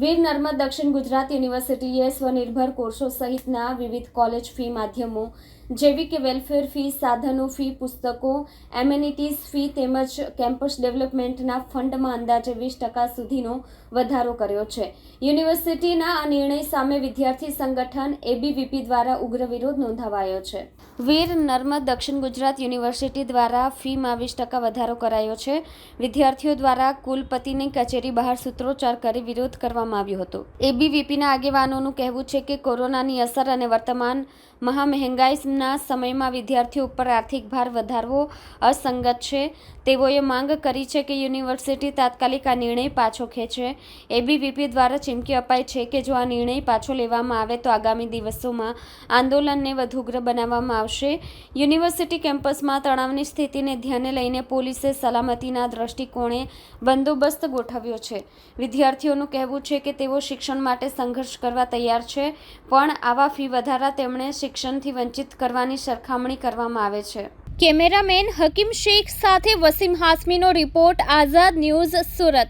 વીર નર્મદ દક્ષિણ ગુજરાત યુનિવર્સિટીએ સ્વનિર્ભર કોર્સો સહિતના વિવિધ કોલેજ ફી માધ્યમો જેવી કે વેલફેર ફી, સાધનો ફી, પુસ્તકો, એમ્યુનિટીઝ ફી તેમજ કેમ્પસ ડેવલપમેન્ટના ફંડમાં અંદાજે વીસ ટકા સુધીનો વધારો કર્યો છે. યુનિવર્સિટીના આ નિર્ણય સામે વિદ્યાર્થી સંગઠન એબીવીપી દ્વારા ઉગ્ર વિરોધ નોંધાવાયો છે. વીર નર્મદ દક્ષિણ ગુજરાત યુનિવર્સિટી દ્વારા ફીમાં વીસ ટકા વધારો કરાયો છે. વિદ્યાર્થીઓ દ્વારા કુલપતિની કચેરી બહાર સૂત્રોચ્ચાર કરી વિરોધ કરવામાં આવ્યો હતો. એબીવીપીના આગેવાનોનું કહેવું છે કે કોરોનાની અસર અને વર્તમાન મહામહેંગાઈના સમયમાં વિદ્યાર્થીઓ ઉપર આર્થિક ભાર વધારવો અસંગત છે. તેઓએ માંગ કરી છે કે યુનિવર્સિટી તાત્કાલિક આ નિર્ણય પાછો ખેંચે. એબીવીપી દ્વારા ચીમકી અપાઈ છે કે જો આ નિર્ણય પાછો લેવામાં આવે તો આગામી દિવસોમાં આંદોલનને વધુ ઉગ્ર બનાવવામાં આવશે. યુનિવર્સિટી કેમ્પસમાં તણાવની સ્થિતિને ધ્યાને લઈને પોલીસે સલામતીના દ્રષ્ટિકોણે બંદોબસ્ત ગોઠવ્યો છે. વિદ્યાર્થીઓનું કહેવું છે કે તેઓ શિક્ષણ માટે સંઘર્ષ કરવા તૈયાર છે, પણ આવા ફી વધારા તેમણે શિક્ષણથી વંચિત કરવાની સરખામણી કરવામાં આવે છે. કેમેરામેન હકીમ શેખ સાથે વસીમ હાસમીનો રિપોર્ટ આઝાદ ન્યૂઝ સુરત.